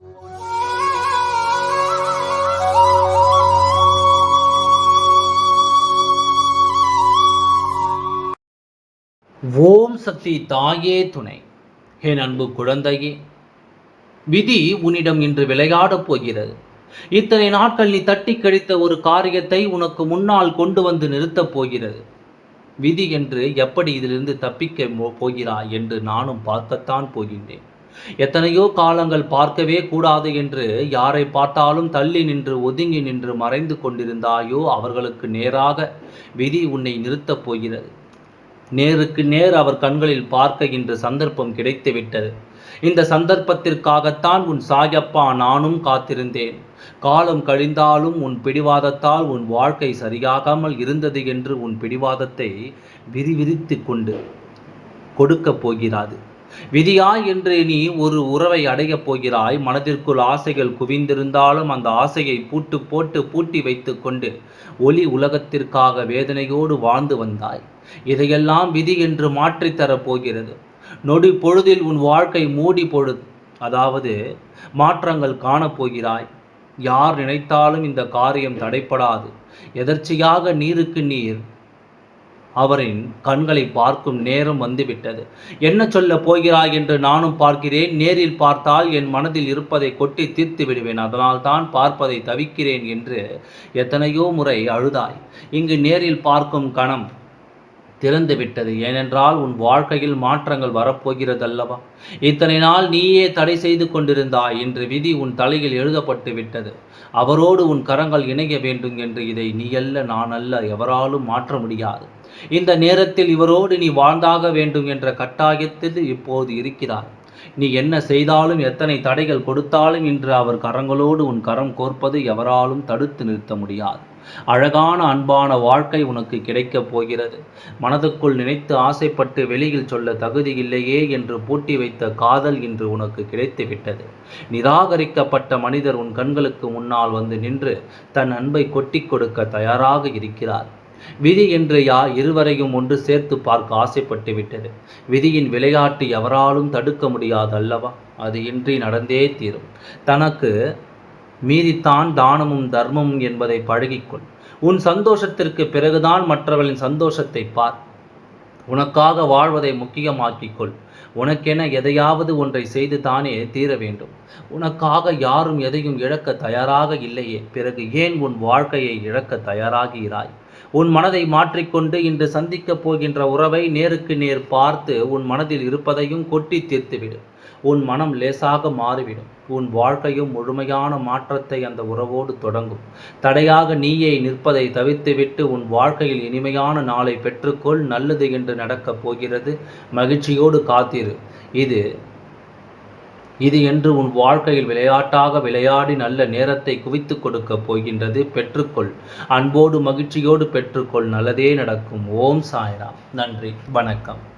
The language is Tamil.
ஓம் சக்தி தாயே துணை. என் அன்பு குழந்தையே விதி உன்னிடம் இன்று விளையாடப் போகிறது. இத்தனை நாட்கள் நீ தட்டி கழித்த ஒரு காரியத்தை உனக்கு முன்னால் கொண்டு வந்து நிறுத்தப் போகிறது. விதி என்று எப்படி இதிலிருந்து தப்பிக்க போகிறாய் என்று நானும் பார்க்கத்தான் போகின்றேன். எத்தனையோ காலங்கள் பார்க்கவே கூடாது என்று யாரை பார்த்தாலும் தள்ளி நின்று ஒதுங்கி நின்று மறைந்து கொண்டிருந்தாயோ அவர்களுக்கு நேராக விதி உன்னை நிறுத்தப் போகிறது. நேருக்கு நேர் அவர் கண்களில் பார்க்க இன்று சந்தர்ப்பம் கிடைத்துவிட்டது. இந்த சந்தர்ப்பத்திற்காகத்தான் உன் சாயப்பா நானும் காத்திருந்தேன். காலம் கழிந்தாலும் உன் பிடிவாதத்தால் உன் வாழ்க்கை சரியாகாமல் இருந்தது என்று உன் பிடிவாதத்தை விரிவிரித்து கொண்டு கொடுக்கப் போகிறாது. விதியாய் என்று நீ ஒரு உறவை அடையப் போகிறாய். மனதிற்குள் ஆசைகள் குவிந்திருந்தாலும் அந்த ஆசையை பூட்டு போட்டு பூட்டி வைத்துக்கொண்டு ஒளி உலகத்திற்காக வேதனையோடு வாழ்ந்து வந்தாய். இதையெல்லாம் விதி என்று மாற்றித்தரப் போகிறது. நொடி பொழுதில் உன் வாழ்க்கை மூடி பொழு அதாவது மாற்றங்கள் காணப்போகிறாய் யார் நினைத்தாலும் இந்த காரியம் தடைப்படாது. எதர்ச்சியாக நீருக்கு நீர் அவரின் கண்களை பார்க்கும் நேரம் வந்துவிட்டது. என்ன சொல்ல போகிறாய்? என்று நானும் பார்க்கிறேன். நேரில் பார்த்தால் என் மனதில் இருப்பதை கொட்டி தீர்த்து விடுவேன். அதனால் தான் பார்ப்பதை தவிக்கிறேன் என்று எத்தனையோ முறை அழுதாய். இங்கு நேரில் பார்க்கும் கணம் திறந்து விட்டது ஏனென்றால் உன் வாழ்க்கையில் மாற்றங்கள் வரப்போகிறது அல்லவா இத்தனை நாள் நீயே தடை செய்து கொண்டிருந்தாய். இன்று விதி உன் தலையில் எழுதப்பட்டு விட்டது. அவரோடு உன் கரங்கள் இணைய வேண்டும் என்று இதை நீ அல்ல நான் அல்ல எவராலும் மாற்ற முடியாது. இந்த நேரத்தில் இவரோடு நீ வாழ்ந்தாக வேண்டும் என்ற கட்டாயத்தில் இப்போது இருக்கிறார் நீ என்ன செய்தாலும் எத்தனை தடைகள் கொடுத்தாலும் இன்று அவர் கரங்களோடு உன் கரம் கோர்ப்பது எவராலும் தடுத்து நிறுத்த முடியாது. அழகான அன்பான வாழ்க்கை உனக்கு கிடைக்கப் போகிறது. மனதுக்குள் நினைத்து ஆசைப்பட்டு வெளியில் சொல்ல தகுதி இல்லையே என்று பூட்டி வைத்த காதல் இன்று உனக்கு கிடைத்துவிட்டது நிராகரிக்கப்பட்ட மனிதர் உன் கண்களுக்கு முன்னால் வந்து நின்று தன் அன்பை கொட்டிக் கொடுக்க தயாராக இருக்கிறார். விதி என்று யா இருவரையும் ஒன்று சேர்த்து பார்க்க ஆசைப்பட்டு விட்டது. விதியின் விளையாட்டு எவராலும் தடுக்க முடியாது அல்லவா அது இன்றி நடந்தே தீரும். தனக்கு மீறித்தான் தானமும் தர்மமும் என்பதை பழகிக்கொள். உன் சந்தோஷத்திற்கு பிறகுதான் மற்றவர்களின் சந்தோஷத்தை பார். உனக்காக வாழ்வதை முக்கியமாக்கிக்கொள். உனக்கென எதையாவது ஒன்றை செய்து தானே தீர வேண்டும். உனக்காக யாரும் எதையும் இழக்க தயாராக இல்லையே. பிறகு ஏன் உன் வாழ்க்கையை இழக்க தயாராகிறாய்? உன் மனதை மாற்றிக்கொண்டு இன்று சந்திக்கப் போகின்ற உறவை நேருக்கு நேர் பார்த்து உன் மனதில் இருப்பதையும் கொட்டி தீர்த்துவிடு. உன் மனம் லேசாக மாறிவிடும். உன் வாழ்க்கையும் முழுமையான மாற்றத்தை அந்த உறவோடு தொடங்கும். தடையாக நீயே நிற்பதை தவிர்த்துவிட்டு உன் வாழ்க்கையில் இனிமையான நாளை பெற்றுக்கொள். நல்லது என்று நடக்கப் போகிறது. மகிழ்ச்சியோடு காத்திரு. இது இது என்று உன் வாழ்க்கையில் விளையாட்டாக விளையாடி நல்ல நேரத்தை குவித்து கொடுக்கப் போகின்றது. பெற்றுக்கொள். அன்போடு மகிழ்ச்சியோடு பெற்றுக்கொள். நல்லதே நடக்கும். ஓம் சாய்ராம். நன்றி. வணக்கம்.